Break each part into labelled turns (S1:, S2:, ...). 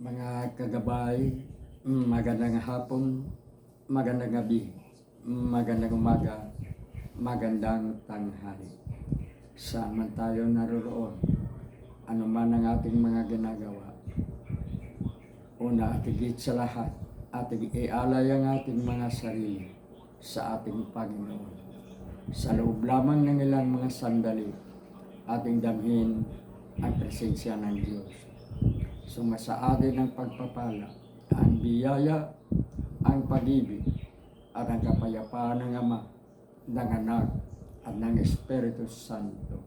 S1: Mga kagabay, mm, magandang hapon, magandang gabi, mm, magandang umaga, magandang tanghali. Saan man tayo naroroon, ano man ang ating mga ginagawa. Una at higit sa lahat, ating ialay ang ating mga sarili sa ating Panginoon. Sa loob lamang ng ilang mga sandali, ating damhin ang presensya ng Diyos. Sumasa atin ang pagpapala, ang biyaya, ang pag-ibig, at ang kapayapaan ng Ama, ng Anak, at ng Espiritu Santo,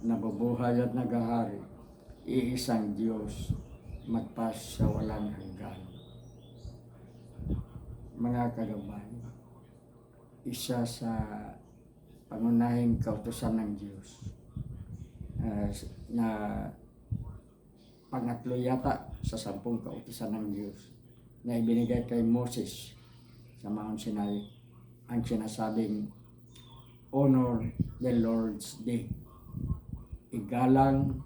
S1: na bubuhay at nagahari, iisang Diyos, magpas sa walang hanggan. Mga kagabay, isa sa pangunahing kautosan ng Diyos ah, na pangatlo yata sa sampung kautusan ng Diyos na ibinigay kay Moses sa Mount Sinai ang sinasabing honor the Lord's Day. Igalang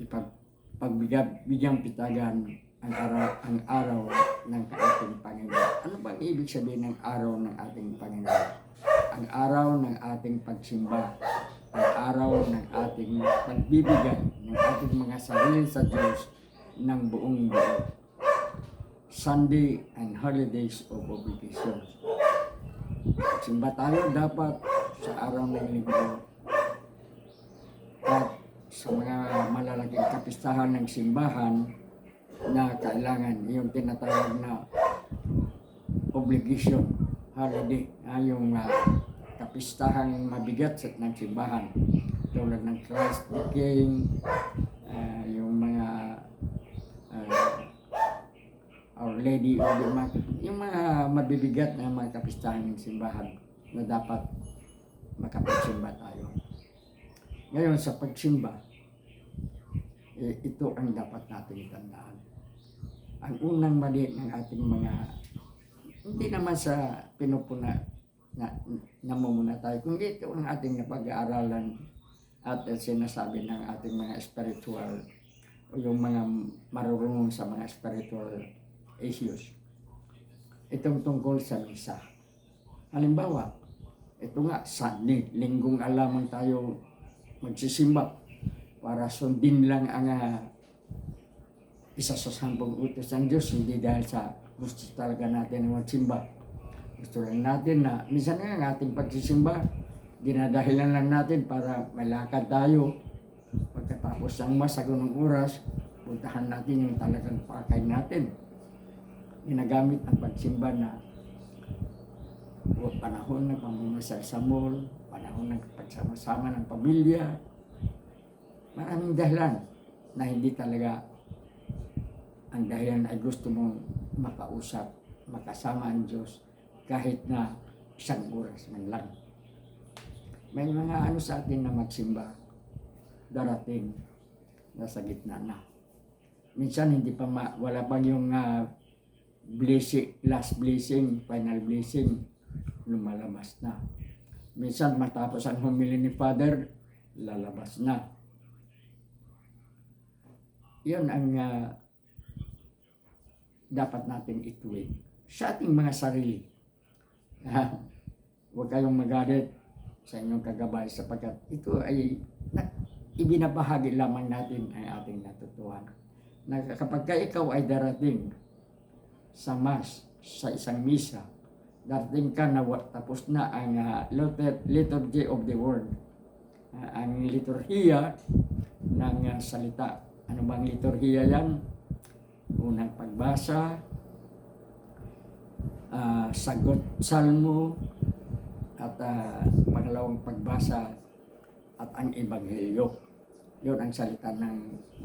S1: ipag pagbigyan bigyang pitagan ang araw ang araw ng ating Panginoon. Ano bang ibig sabihin ng araw ng ating Panginoon? Ang araw ng ating pagsimba ang araw ng ating pagbibigay ng ating mga sarili sa Diyos ng buong buo. Sunday and holidays of obligation. Simba tayo dapat sa araw ng linggo at sa mga malalaking kapistahan ng simbahan na kailangan yung tinatawag na obligation holiday ah, yung ah, kapistahang mabigat sa ng simbahan tulad ng Christ the King ah, yung mga ah, Our Lady of the Immac- yung mga mabibigat na mga kapistahan ng simbahan na dapat makapagsimba tayo. Ngayon sa pagsimba, eh, ito ang dapat natin tandaan. Ang unang mali ng ating mga, hindi naman sa pinupuna na namumuna tayo, kundi ito ang ating napag-aaralan at sinasabi ng ating mga spiritual o yung mga marurunong sa mga spiritual issues. Itong tungkol sa misa. Halimbawa, ito nga, Sunday, linggong alamang tayo magsisimba para sundin lang ang ah, isa sa sampung utos ng Diyos, hindi dahil sa gusto talaga natin na magsimba. Gusto lang natin na, minsan nga ang ating pagsisimba, dinadahilan lang natin para malakad tayo. Pagkatapos ng masagunong oras, puntahan natin yung talagang pakay natin. Ginagamit ang pagsimba na o panahon ng pamumusal sa mall, panahon ng pagsama-sama ng pamilya, maraming dahilan na hindi talaga ang dahilan ay gusto mong makausap, makasama ang Diyos kahit na isang oras man lang. May mga ano sa atin na magsimba, darating, nasa gitna na. Minsan hindi pa ma, wala pang yung ah, blessing, last blessing, final blessing, lumalabas na. Minsan matapos ang humili ni Father, lalabas na. Yun ang ah, dapat natin ituwid sa ating mga sarili. Ah, Huwag kayong magalit sa inyong kagabay sapagkat ito ay na, ibinabahagi lamang natin ang ating natutuhan. Na kapag ka ikaw ay darating sa Mass, sa isang misa, darating ka na tapos na ang ah, litur- liturgy of the word. Ah, ang liturhiya ng ah, salita. Ano bang liturhiya yan? Unang pagbasa, ah, sagot salmo, at ah, pangalawang pagbasa at ang ebanghelyo. Yun ang salita ng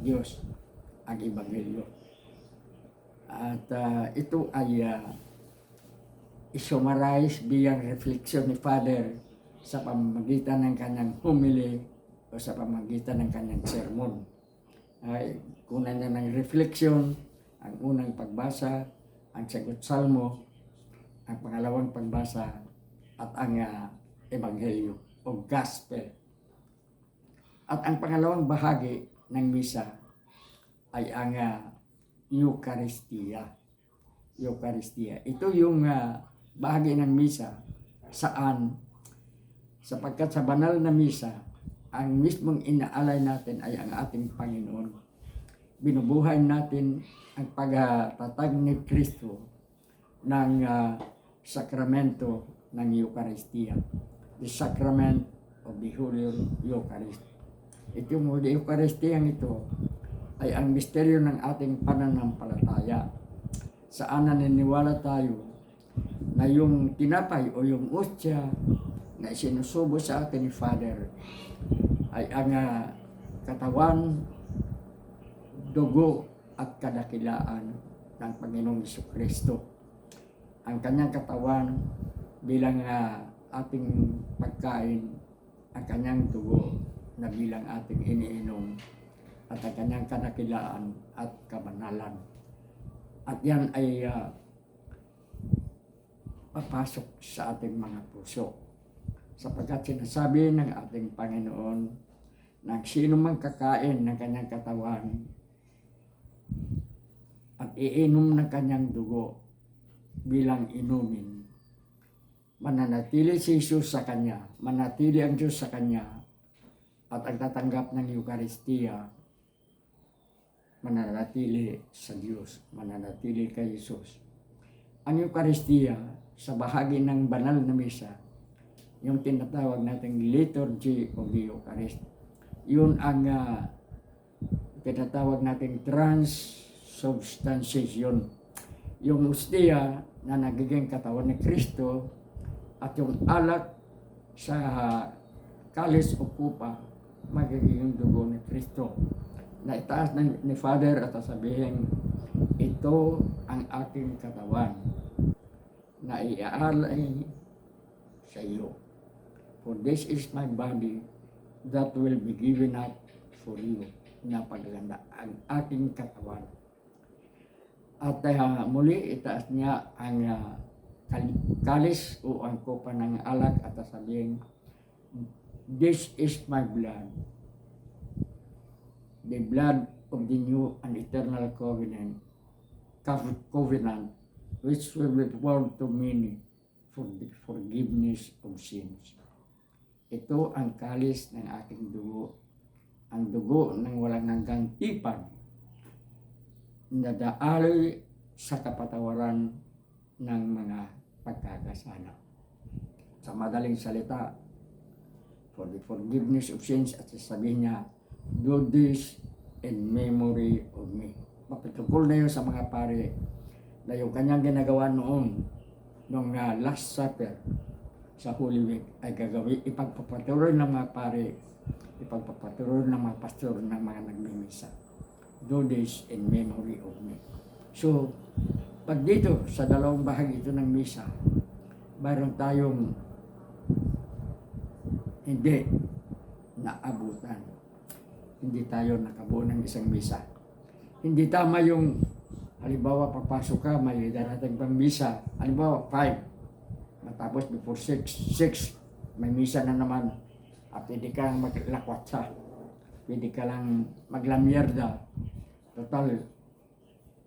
S1: Diyos, ang ebanghelyo. At ah, ito ay uh, isummarize bilang refleksyon ni Father sa pamamagitan ng kanyang homily o sa pamamagitan ng kanyang sermon. Ay, kunan niya ng refleksyon, ang unang pagbasa, ang sagot salmo, ang pangalawang pagbasa, at ang ah, ebanghelyo o gospel. At ang pangalawang bahagi ng misa ay ang ah, Eucharistia. Eucharistia. Ito yung ah, bahagi ng misa saan sapagkat sa banal na misa, ang mismong inaalay natin ay ang ating Panginoon. Binubuhay natin ang pagtatag ni Kristo ng ah, sakramento ng Eucharistia. The sacrament of the Holy Eucharist. Itong Holy Eucharistia ito ay ang misteryo ng ating pananampalataya. Saan naniniwala tayo na yung tinapay o yung ostya na sinusubo sa atin ni Father ay ang ah, katawan, dugo at kadakilaan ng Panginoong Kristo. Ang kanyang katawan bilang ah, ating pagkain, ang kanyang dugo na bilang ating iniinom at ang kanyang kadakilaan at kabanalan. At yan ay ah, papasok sa ating mga puso. Sapagkat sinasabi ng ating Panginoon na sino mang kakain ng kanyang katawan at iinom ng kanyang dugo bilang inumin, mananatili si Jesus sa kanya, manatili ang Diyos sa kanya, at ang tatanggap ng Eucharistia, mananatili sa Diyos, mananatili kay Jesus. Ang Eucharistia, sa bahagi ng banal na misa, yung tinatawag nating liturgy the Eucharist, yun ang ah, tinatawag nating transubstantiation. Yung ustia na nagiging katawan ni Kristo at yung alak sa kalis o kupa magiging dugo ni Kristo. Na itaas ng, ni Father at sasabihin, ito ang aking katawan na iaalay sa iyo. For this is my body that will be given up for you na pagganda ang aking katawan. At uh, muli itaas niya ang uh, kal- kalis o ang kopa ng alak at sasabihin, This is my blood. The blood of the new and eternal covenant, cov- covenant, which will be poured to many for the forgiveness of sins. Ito ang kalis ng aking dugo, ang dugo ng walang hanggang tipan na daaloy sa kapatawaran ng mga pagkakasala. Sa madaling salita, for the forgiveness of sins at sasabihin niya, do this in memory of me. Mapitukol na yun sa mga pare na yung kanyang ginagawa noon nung uh, Last Supper sa Holy Week ay gagawin, ipagpapatuloy ng mga pare, ipagpapatuloy ng mga pastor ng mga nagmimisa. Do this in memory of me. So, pag dito sa dalawang bahagi ito ng misa, mayroon tayong hindi naabutan. Hindi tayo nakabuo ng isang misa. Hindi tama yung halimbawa papasok ka, may darating pang misa. Halimbawa 5. Matapos before 6, 6 may misa na naman. At hindi ka maglakwatsa. Hindi ka lang maglamyerda. Total,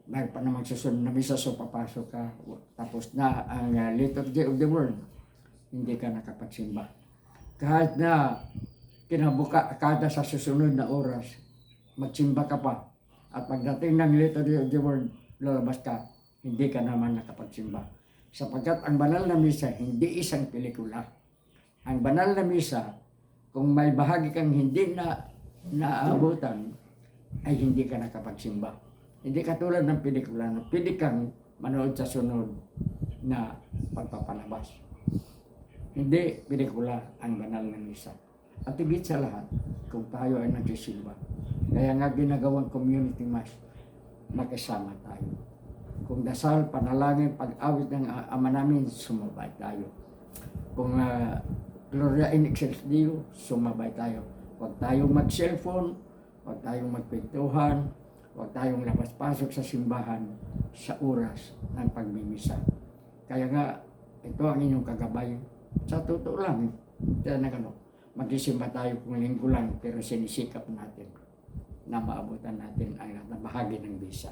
S1: may pa namang susunod na misa so papasok ka. Tapos na ang uh, liturgy of the word. Hindi ka nakapagsimba kahit na kinabuka kada sa susunod na oras, magsimba ka pa. At pagdating ng liturgy of the word, lalabas ka, hindi ka naman nakapagsimba. Sapagkat ang banal na misa, hindi isang pelikula. Ang banal na misa, kung may bahagi kang hindi na naabutan, ay hindi ka nakapagsimba. Hindi katulad ng pelikula na pwede kang manood sa sunod na pagpapalabas. Hindi pelikula ang banal na misa. At higit sa lahat, kung tayo ay nagsisilba. Kaya nga ginagawang community mass, makisama tayo. Kung dasal, panalangin, pag-awit ng ama namin, sumabay tayo. Kung uh, Gloria in Excelsis sumabay tayo. Huwag tayong mag-cellphone, huwag tayong magpintuhan, huwag tayong labas-pasok sa simbahan sa oras ng pagmimisa. Kaya nga, ito ang inyong kagabay sa totoo lang, kaya na ano, magsisimba tayo kung linggo lang, pero sinisikap natin na maabutan natin ang lahat bahagi ng bisa.